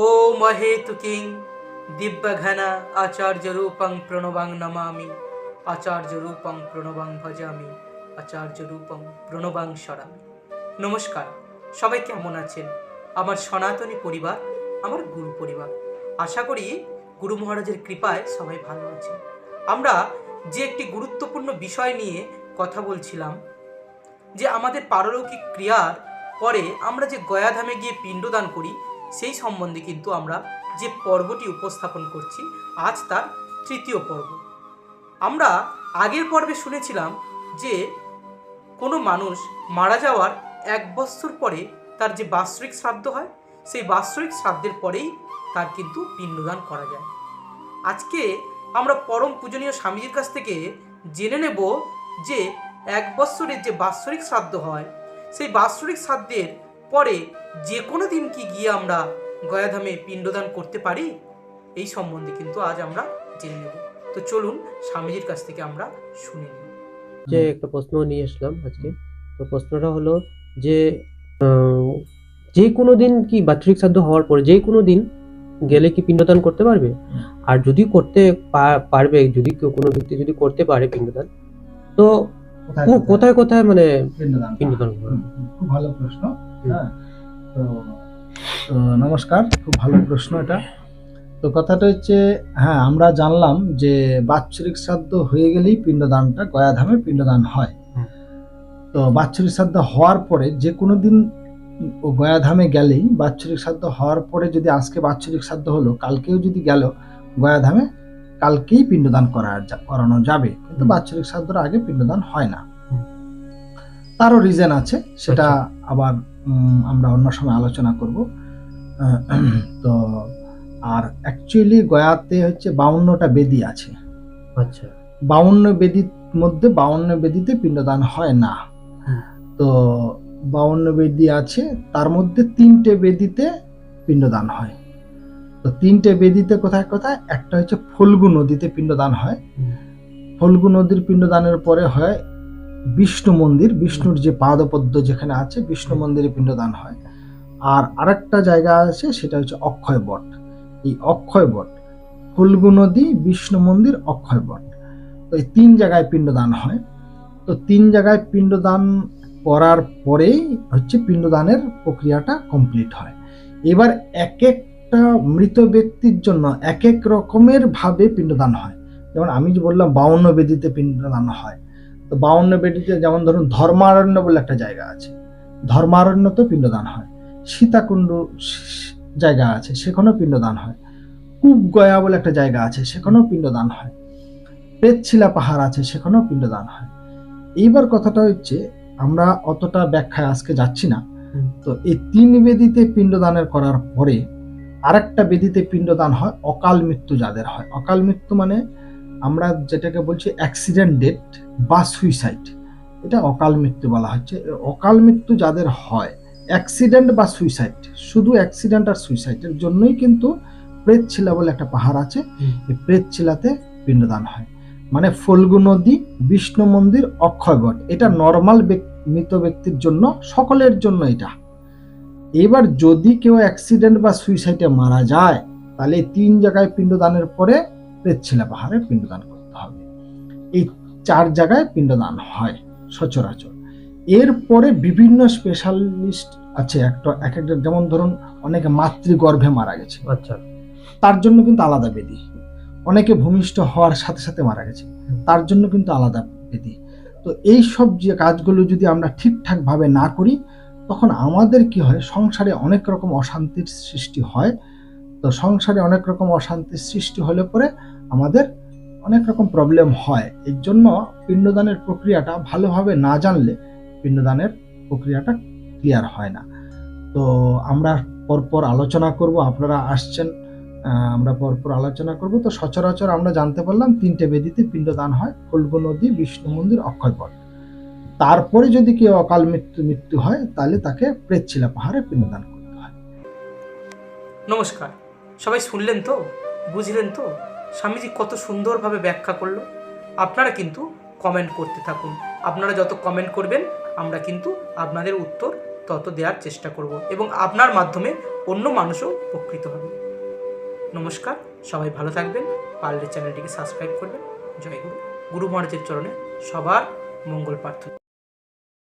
ও দিব্যঘনা আচার্য রূপং প্রণবাং নমামি। আচার্য রূপং প্রণবাং ভজামি। আচার্য রূপং প্রণবাং সরামি। নমস্কার, সবাই কেমন আছেন? আমার সনাতনী পরিবার, আমার গুরু পরিবার। আশা করি গুরু মহারাজের কৃপায় সবাই ভালো আছেন। আমরা যে একটি গুরুত্বপূর্ণ বিষয় নিয়ে কথা বলছিলাম, যে আমাদের পারলৌকিক ক্রিয়ার পরে আমরা যে গয়াধামে গিয়ে পিণ্ডদান করি সেই সম্বন্ধে কিন্তু আমরা যে পর্বটি উপস্থাপন করছি, আজ তার তৃতীয় পর্ব। আমরা আগের পর্বে শুনেছিলাম যে কোনো মানুষ মারা যাওয়ার এক বছর পরে তার যে বাৎসরিক শ্রাদ্ধ হয়, সেই বাৎসরিক শ্রাদ্ধের পরেই তার কিন্তু পিণ্ডদান করা যায়। আজকে আমরা পরম পূজনীয় স্বামীজির কাছ থেকে জেনে নেব যে এক বৎসরের যে বাৎসরিক শ্রাদ্ধ হয়, সেই বাৎসরিক শ্রাদ্ধের পরে যে কোনো দিন কি গিয়ে আমরা গয়াধামে পিণ্ডদান করতে পারি? এই সম্বন্ধে কিন্তু আজ আমরা জেনে নেব। তো চলুন স্বামীজির কাছ থেকে আমরা শুনে নিই। যে একটা প্রশ্ন নিয়ে আসলাম আজকে। তো প্রশ্নটা হলো যে আহ, যে কোনো দিন কি বাৎসরিক শ্রাদ্ধ হওয়ার পরে যে কোনো দিন গেলে কি পিণ্ডদান করতে পারবে? আর যদি করতে পারবে যদি কেউ কোনো ব্যক্তি যদি করতে পারে পিণ্ডদান তো কোথায় কোথায়? কোথায় মানে পিণ্ডদান করবে খুব ভালো প্রশ্ন। হ্যাঁ? তো তো নমস্কার খুব ভালো প্রশ্ন এটা। তো কথাটা হচ্ছে হ্যাঁ আমরা জানলাম যে বাৎসরিক শ্রাদ্ধ হয়ে গেলেই পিণ্ডদানটা গয়াধামে পিণ্ডদান হয়। তো বাৎসরিক শ্রাদ্ধ হওয়ার পরে যে কোনো দিন ও গয়াধামে গেলেই বাৎসরিক শ্রাদ্ধ হওয়ার পরে যদি আজকে বাৎসরিক শ্রাদ্ধ হলো কালকেও যদি গেল গয়াধামে কালকেই পিণ্ডদান করা করানো যাবে। কিন্তু বাৎসরিক শ্রাদ্ধের আগে পিণ্ডদান হয় না। তারও রিজন আছে সেটা আচ্ছা। আবার আমরা অন্য সময় আলোচনা করব। তো আর অ্যাকচুয়ালি গয়াতে হচ্ছে বাউন্নটা বেদি আছে। আচ্ছা। বাউন্ন বেদির মধ্যে বাউন্ন বেদিতে পিণ্ডদান হয় না। তো বাউন্ন বেদি আছে তার মধ্যে তিনটে বেদিতে পিণ্ডদান হয়। তো তিনটে বেদিতে কোথায় কোথায়? একটা হচ্ছে ফল্গু নদীতে পিণ্ডদান হয়। ফল্গু নদীর পিণ্ডদানের পরে হয় বিষ্ণু মন্দির, বিষ্ণুর যে পাদপদ্ম যেখানে আছে, বিষ্ণু মন্দিরে পিণ্ডদান হয়। আর আরেকটা জায়গা আছে, সেটা হচ্ছে অক্ষয় বট। এই অক্ষয় বট ফল্গু নদী, বিষ্ণু মন্দির, অক্ষয় বট। তো এই তিন জায়গায় পিণ্ডদান হয়। তো তিন জায়গায় পিণ্ডদান করার পরেই হচ্ছে পিণ্ডদানের প্রক্রিয়াটা কমপ্লিট হয়। এবার এক একটা মৃত ব্যক্তির জন্য এক এক রকমের ভাবে পিণ্ডদান হয়। যেমন আমি যে বললাম, বাউন্ন বেদিতে পিণ্ডদান হয়। তো বাউন্ন বেদিতে যেমন ধরুন ধর্মারণ্য বলে একটা জায়গা আছে ধর্মারণ্যতেও পিণ্ডদান হয় সীতাকুণ্ড জায়গা আছে সেখানেও পিণ্ডদান হয় কূপগয়া বলে একটা জায়গা আছে সেখানেও পিণ্ডদান হয় পেতছিলা পাহাড় আছে সেখানেও পিণ্ডদান হয়। এইবার কথাটা হচ্ছে আমরা অতটা ব্যাখ্যায় আজকে যাচ্ছি না। তো এই তিন বেদিতে পিণ্ডদানের করার পরে আরেকটা বেদিতে পিণ্ডদান হয় অকাল মৃত্যু যাদের হয়। অকাল মৃত্যু মানে আমরা যেটাকে বলছি অ্যাক্সিডেন্ট ডেথ বা সুইসাইড এটা অকাল মৃত্যু বলা হচ্ছে। অকাল মৃত্যু যাদের হয় অ্যাক্সিডেন্ট বা সুইসাইড শুধু অ্যাক্সিডেন্ট আর সুইসাইডের জন্যই কিন্তু প্রেতছিলা বলে একটা পাহাড় আছে। এই প্রেতছিলাতে পিণ্ডদান হয়। মানে ফল্গু নদী বিষ্ণু মন্দির অক্ষয়বট এটা নর্মাল মৃত ব্যক্তির জন্য সকলের জন্য এটা। এবার যদি কেউ অ্যাক্সিডেন্ট বা সুইসাইডে মারা যায় তাহলে তিন জায়গায় পিণ্ডদানের পরে প্রেতছিলা পাহাড়ে পিণ্ডদান করতে হবে। এই চার জায়গায় পিণ্ডদান হয় সচরাচর। এরপরে বিভিন্ন স্পেশালিস্ট আছে একটা এক একটা যেমন ধরুন অনেকে মাতৃগর্ভে মারা গেছে। আচ্ছা। তার জন্য কিন্তু আলাদা বেদি। অনেকে ভূমিষ্ঠ হওয়ার সাথে সাথে মারা গেছে। তার জন্য কিন্তু আলাদা বেদি। তো এই সব যে কাজগুলো যদি আমরা ঠিকঠাক ভাবে না করি তখন আমাদের কি হয়? সংসারে অনেক রকম অশান্তির সৃষ্টি হয়। তো সংসারে অনেক রকম অশান্তির সৃষ্টি হলে পরে আমাদের অনেক রকম প্রবলেম হয়। এর জন্য পিণ্ডদানের প্রক্রিয়াটা ভালোভাবে না জানলে পিণ্ডদানের প্রক্রিয়াটা ক্লিয়ার হয় না। তো আমরা পরপর আলোচনা করব, আপনারা আসছেন আমরা পরপর আলোচনা করব। তো সচরাচর আমরা জানতে পারলাম তিনটে বেদিতে পিণ্ডদান হয় ফল্গু নদী, বিষ্ণু মন্দির অক্ষয়পট তারপরে যদি কেউ অকাল মৃত্যু মৃত্যু হয়, তাহলে তাকে প্রেতছিলা পাহাড়ে পিণ্ডদান করতে হয়। নমস্কার। সবাই শুনলেন তো? বুঝলেন তো? স্বামীজি কত সুন্দরভাবে ব্যাখ্যা করল। আপনারা কিন্তু কমেন্ট করতে থাকুন। আপনারা যত কমেন্ট করবেন, আমরা কিন্তু আপনাদের উত্তর তত দেওয়ার চেষ্টা করব এবং আপনার মাধ্যমে অন্য মানুষও উপকৃত হবে। নমস্কার, সবাই ভালো থাকবেন। পারলে চ্যানেলটিকে সাবস্ক্রাইব করবেন। জয় গুরু। গুরু মহারাজের চরণে সবার মঙ্গল প্রার্থনা।